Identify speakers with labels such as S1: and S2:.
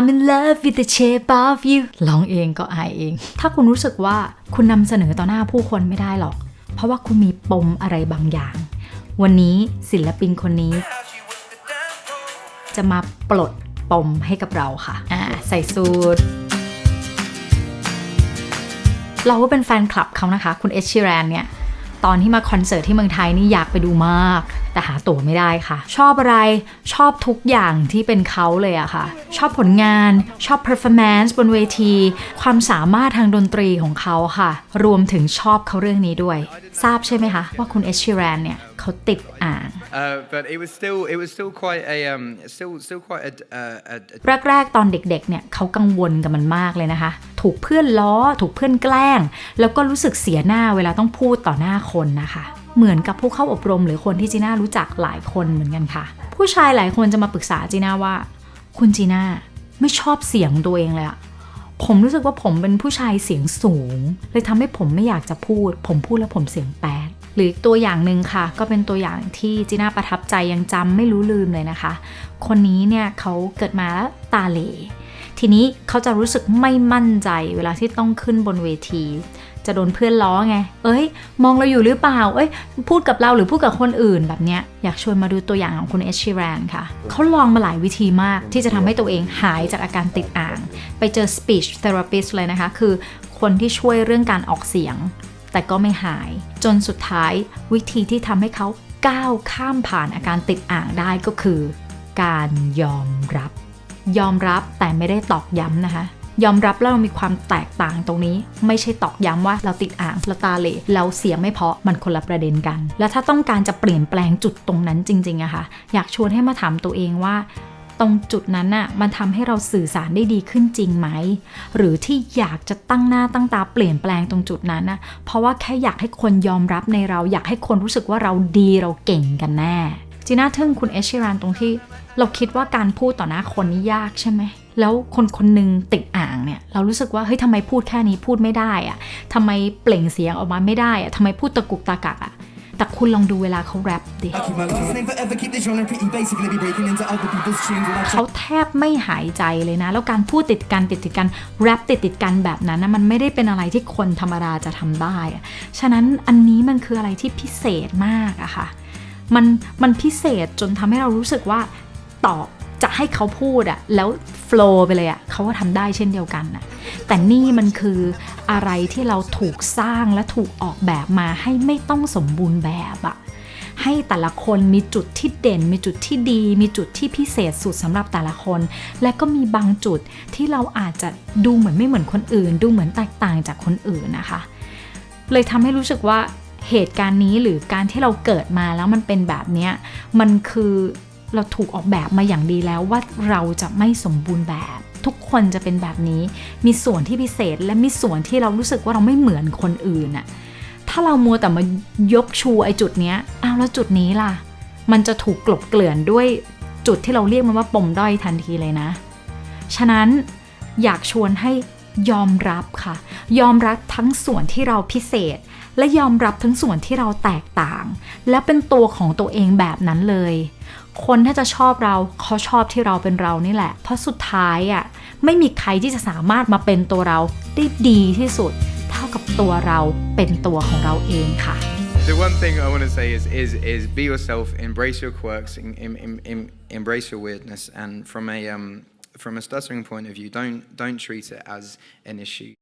S1: I'm in love with the shape of you ร้องเองก็อายเอง ถ้าคุณรู้สึกว่าคุณนำเสนอต่อหน้าผู้คนไม่ได้หรอก เพราะว่าคุณมีปมอะไรบางอย่าง วันนี้ศิลปินคนนี้ จะมาปลดปมให้กับเราค่ะ อ่า ใส่สูทเราก็เป็นแฟนคลับเขานะคะ คุณเอชชิแรนเนี่ย ตอนที่มาคอนเสิร์ตที่เมืองไทยนี่อยากไปดูมาก แต่หาตั๋วไม่ได้ค่ะ ชอบอะไรชอบทุกอย่างที่เป็นเขาเลยอะค่ะ ชอบผลงานชอบ performance บนเวที ความสามารถทางดนตรีของเขาค่ะ รวมถึงชอบเขาเรื่องนี้ด้วย ทราบใช่ไหมคะ ว่าคุณเอชชิแรนเนี่ยเขาติดอ่าง
S2: Uh, but it was still it was still quite a um still still quite a, uh, a, a
S1: แรกๆ ตอนเด็กๆ เนี่ยเขากังวลกับมันมากเลยนะคะ ถูกเพื่อนล้อ ถูกเพื่อนแกล้ง แล้วก็รู้สึกเสียหน้าเวลาต้องพูดต่อหน้าคนนะคะ เหมือนกับผู้เข้าอบรม หรือคนที่จีน่ารู้จักหลายคนเหมือนกันค่ะ ผู้ชายหลายคนจะมาปรึกษาจีน่าว่า คุณจีน่าไม่ชอบเสียงตัวเองเลยอะผมรู้สึกว่าผมเป็นผู้ชายเสียงสูง เลยทำให้ผมไม่อยากจะพูด ผมพูดแล้วผมเสียงแปดหรือตัวอย่างหนึ่งค่ะ ก็เป็นตัวอย่างที่จีน่าประทับใจยังจำไม่รู้ลืมเลยนะคะ คนนี้เนี่ยเขาเกิดมาแล้วตาเหลทีนี้เขาจะรู้สึกไม่มั่นใจเวลาที่ต้องขึ้นบนเวที จะโดนเพื่อนล้อไง เอ้ย มองเราอยู่หรือเปล่า เอ้ย พูดกับเราหรือพูดกับคนอื่นแบบเนี้ย อยากชวนมาดูตัวอย่างของคุณเอชชิแรนค่ะ เขาลองมาหลายวิธีมากที่จะทำให้ตัวเองหายจากอาการติดอ่าง ไปเจอ speech therapist เลยนะคะ คือคนที่ช่วยเรื่องการออกเสียง แต่ก็ไม่หาย จนสุดท้ายวิธีที่ทำให้เขาก้าวข้ามผ่านอาการติดอ่างได้ก็คือ การยอมรับ ยอมรับแต่ไม่ได้ตอกย้ำนะคะ ยอมรับแล้วเรามีความแตกต่างตรงนี้ ไม่ใช่ตอกย้ำว่าเราติดอ่างเราตาเหลเราเสียไม่เพาะมันคนละประเด็นกัน แล้วถ้าต้องการจะเปลี่ยนแปลงจุดตรงนั้นจริงๆอะค่ะอยากชวนให้มาถามตัวเองว่าตรงจุดนั้นน่ะมันทำให้เราสื่อสารได้ดีขึ้นจริงไหม หรือที่อยากจะตั้งหน้าตั้งตาเปลี่ยนแปลงตรงจุดนั้นน่ะเพราะว่าแค่อยากให้คนยอมรับในเราอยากให้คนรู้สึกว่าเราดีเราเก่งกันแน่จีน่าทึ่งคุณเอชชิรานตรงที่ เราคิดว่าการพูดต่อหน้าคนนี่ยากใช่ไหม แล้วคนคนหนึ่งติดอ่างเนี่ย เรารู้สึกว่าเฮ้ยทำไมพูดแค่นี้พูดไม่ได้อะทำไมเปล่งเสียงออกมาไม่ได้อะทำไมพูดตะกุกตะกักอะแต่คุณลองดูเวลาเขาแรปดิ
S3: I keep my last name forever, keep the genre pretty basic. Let me breaking into other people's tunes. When I
S1: เขาแทบไม่หายใจเลยนะ แล้วการพูดติดกันติดติดกันแรปติดติดกันแบบนั้นนะมันไม่ได้เป็นอะไรที่คนธรรมดาจะทำได้อะฉะนั้นอันนี้มันคืออะไรที่พิเศษมากอะค่ะ มันมันพิเศษจนทำให้เรารู้สึกว่าตอบจะให้เขาพูดอะแล้วโฟล์ไปเลยอะเขาก็ทำได้เช่นเดียวกันอะแต่นี่มันคืออะไรที่เราถูกสร้างและถูกออกแบบมาให้ไม่ต้องสมบูรณ์แบบอะให้แต่ละคนมีจุดที่เด่น มีจุดที่ดี มีจุดที่พิเศษสุดสำหรับแต่ละคน และก็มีบางจุดที่เราอาจจะดูเหมือนไม่เหมือนคนอื่น ดูเหมือนแตกต่างจากคนอื่นนะคะ เลยทำให้รู้สึกว่าเหตุการณ์นี้หรือการที่เราเกิดมาแล้วมันเป็นแบบเนี้ยมันคือ เราถูกออกแบบมาอย่างดีแล้วว่าเราจะไม่สมบูรณ์แบบ ทุกคนจะเป็นแบบนี้ มีส่วนที่พิเศษและมีส่วนที่เรารู้สึกว่าเราไม่เหมือนคนอื่นอะถ้าเรามัวแต่มายกชูไอ้จุดเนี้ยอ้าวแล้วจุดนี้ล่ะ มันจะถูกกลบเกลื่อนด้วยจุดที่เราเรียกมันว่าปมด้อยทันทีเลยนะ ฉะนั้นอยากชวนให้ ยอมรับค่ะ ยอมรับทั้งส่วนที่เราพิเศษ และยอมรับทั้งส่วนที่เราแตกต่าง และเป็นตัวของตัวเองแบบนั้นเลย คนถ้าจะชอบเราเขาชอบที่เราเป็นเรานี่แหละ เพราะสุดท้ายอะไม่มีใครที่จะสามารถมาเป็นตัวเราได้ดีที่สุด เท่ากับตัวเราเป็นตัวของเราเองค่ะ
S2: The one thing I want to say is is is be yourself, embrace your quirks, em, em, em, em, embrace your weirdness, and from a um, from a stuttering point of view, don't don't treat it as an issue.